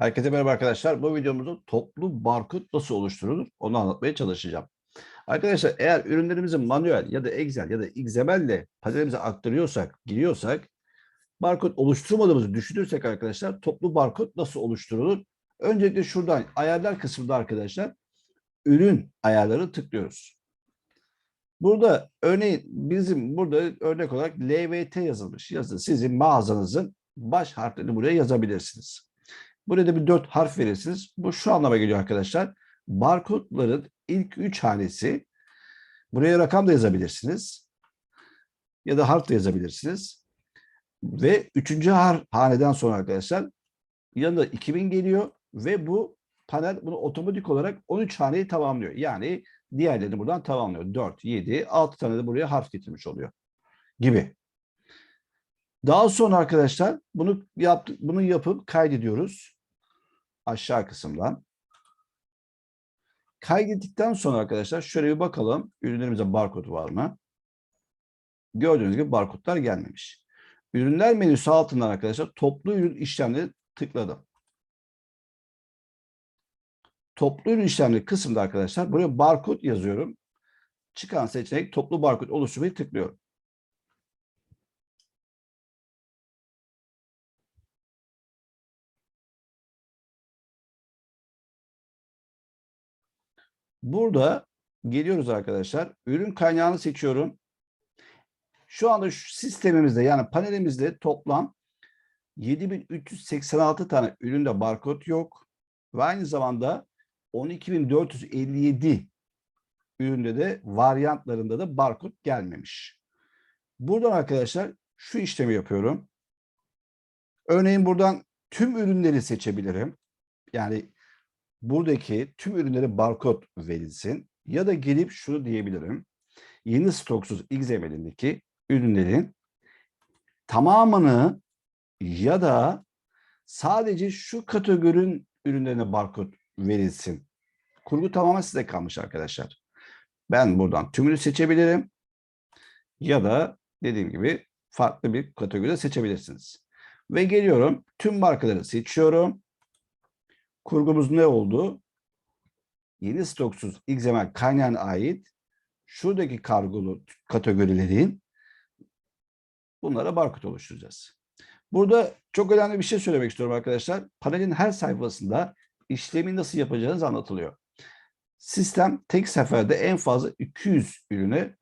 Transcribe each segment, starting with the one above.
Herkese merhaba arkadaşlar. Bu videomuzda toplu barkod nasıl oluşturulur onu anlatmaya çalışacağım. Arkadaşlar eğer ürünlerimizi manuel ya da Excel ya da XML ile panelimize aktarıyorsak, giriyorsak barkod oluşturmadığımızı düşünürsek arkadaşlar toplu barkod nasıl oluşturulur? Öncelikle şuradan ayarlar kısmında arkadaşlar ürün ayarları tıklıyoruz. Burada örneğin bizim burada örnek olarak LVT yazılmış. Yazın sizin mağazanızın baş harflerini buraya yazabilirsiniz. Buraya da bir dört harf verirsiniz. Bu şu anlama geliyor arkadaşlar. Barkodların ilk üç hanesi buraya rakam da yazabilirsiniz. Ya da harf da yazabilirsiniz. Ve üçüncü har haneden sonra arkadaşlar yanında 2000 geliyor ve bu panel bunu otomatik olarak 13 haneyi tamamlıyor. Yani diğerlerini buradan tamamlıyor. 4, 7, 6 tane de buraya harf getirmiş oluyor gibi. Daha sonra arkadaşlar bunu yaptık, bunu yapıp kaydediyoruz aşağı kısımdan. Kaydettikten sonra arkadaşlar şöyle bir bakalım ürünlerimize barkod var mı? Gördüğünüz gibi barkodlar gelmemiş. Ürünler menüsü altından arkadaşlar toplu ürün işlemleri tıkladım. Toplu ürün işlemleri kısımda arkadaşlar buraya barkod yazıyorum. Çıkan seçenek toplu barkod oluşturmayı tıklıyorum. Burada geliyoruz arkadaşlar. Ürün kaynağını seçiyorum. Şu anda şu sistemimizde yani panelimizde toplam 7386 tane üründe barkod yok. Ve aynı zamanda 12457 üründe de varyantlarında da barkod gelmemiş. Buradan arkadaşlar şu işlemi yapıyorum. Örneğin buradan tüm ürünleri seçebilirim. Yani buradaki tüm ürünlere barkod verilsin. Ya da gelip şunu diyebilirim. Yeni stoksuz XML'indeki ürünlerin tamamını ya da sadece şu kategorinin ürünlerine barkod verilsin. Kurgu tamamen size kalmış arkadaşlar. Ben buradan tümünü seçebilirim. Ya da dediğim gibi farklı bir kategoride seçebilirsiniz. Ve geliyorum tüm markaları seçiyorum. Kurgumuz ne oldu? Yeni stoksuz XML kaynağına ait şuradaki kargolu kategorilerin bunlara barkod oluşturacağız. Burada çok önemli bir şey söylemek istiyorum arkadaşlar. Panelin her sayfasında işlemi nasıl yapacağınız anlatılıyor. Sistem tek seferde en fazla 200 ürüne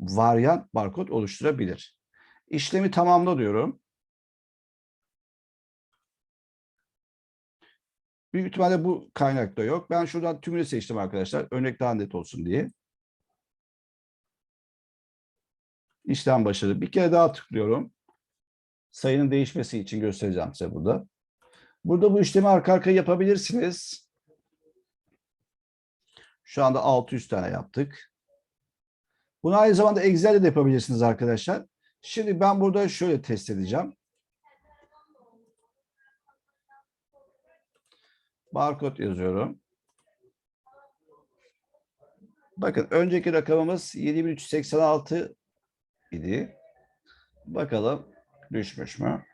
varyant barkod oluşturabilir. İşlemi tamamla diyorum. Büyük ihtimalle bu kaynakta yok. Ben şuradan tümünü seçtim arkadaşlar. Örnek daha net olsun diye. İşlem başarılı. Bir kere daha tıklıyorum. Sayının değişmesi için göstereceğim size burada. Burada bu işlemi arka arkaya yapabilirsiniz. Şu anda 600 tane yaptık. Bunu aynı zamanda Excel'de de yapabilirsiniz arkadaşlar. Şimdi ben burada şöyle test edeceğim. Barkod yazıyorum. Bakın önceki rakamımız 7386 idi. Bakalım düşmüş mü?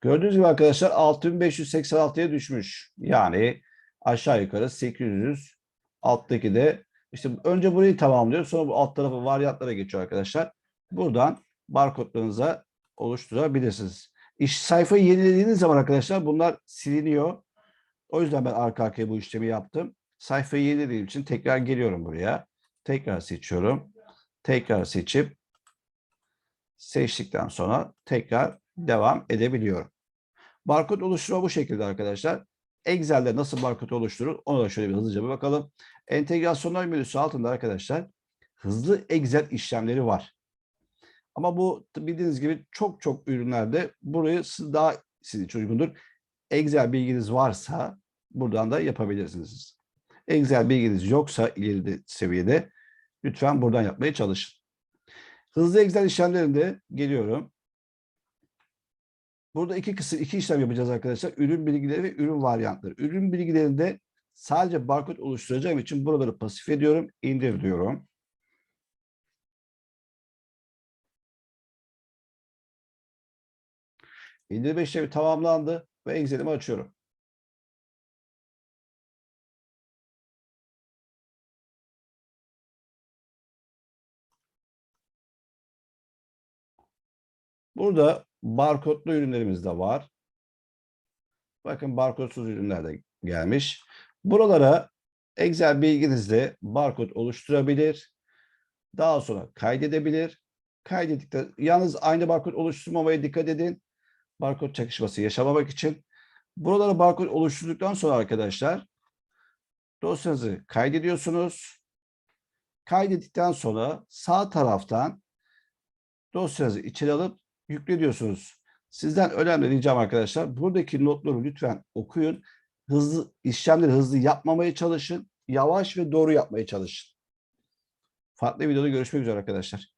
Gördüğünüz gibi arkadaşlar 6586'ya düşmüş. Yani aşağı yukarı 800 alttaki de işte önce burayı tamamlıyor sonra bu alt tarafı varyantlara geçiyor arkadaşlar. Buradan barkodlarınıza oluşturabilirsiniz. İş sayfayı yenilediğiniz zaman arkadaşlar bunlar siliniyor. O yüzden ben arka arkaya bu işlemi yaptım. Sayfayı yenilediğim için tekrar geliyorum buraya. Tekrar seçiyorum. Tekrar seçip seçtikten sonra tekrar devam edebiliyorum. Barkod oluşturma bu şekilde arkadaşlar. Excel'de nasıl barkod oluşturur ona da şöyle bir hızlıca bir bakalım. Entegrasyonlar menüsü altında arkadaşlar hızlı Excel işlemleri var. Ama bu bildiğiniz gibi çok çok ürünlerde burayı daha sizin için uygundur. Excel bilginiz varsa buradan da yapabilirsiniz. Excel bilginiz yoksa ileri seviyede lütfen buradan yapmaya çalışın. Hızlı Excel işlemlerinde geliyorum. Burada iki kısım, iki işlem yapacağız arkadaşlar. Ürün bilgileri ve ürün varyantları. Ürün bilgilerinde sadece barkod oluşturacağım için buraları pasif ediyorum. indir diyorum. İndirme işlemi tamamlandı ve Excel'imi açıyorum. Burada barkodlu ürünlerimiz de var. Bakın barkodsuz ürünler de gelmiş. Buralara Excel bilginizle barkod oluşturabilir. Daha sonra kaydedebilir. Kaydettikten yalnız aynı barkod oluşturmamaya dikkat edin. Barkod çakışması yaşamamak için. Buralara barkod oluşturduktan sonra arkadaşlar dosyanızı kaydediyorsunuz. Kaydettikten sonra sağ taraftan dosyanızı içeri alıp yükleniyorsunuz. Sizden önemli ricam arkadaşlar. Buradaki notları lütfen okuyun. Hızlı işlemleri hızlı yapmamaya çalışın. Yavaş ve doğru yapmaya çalışın. Farklı videoda görüşmek üzere arkadaşlar.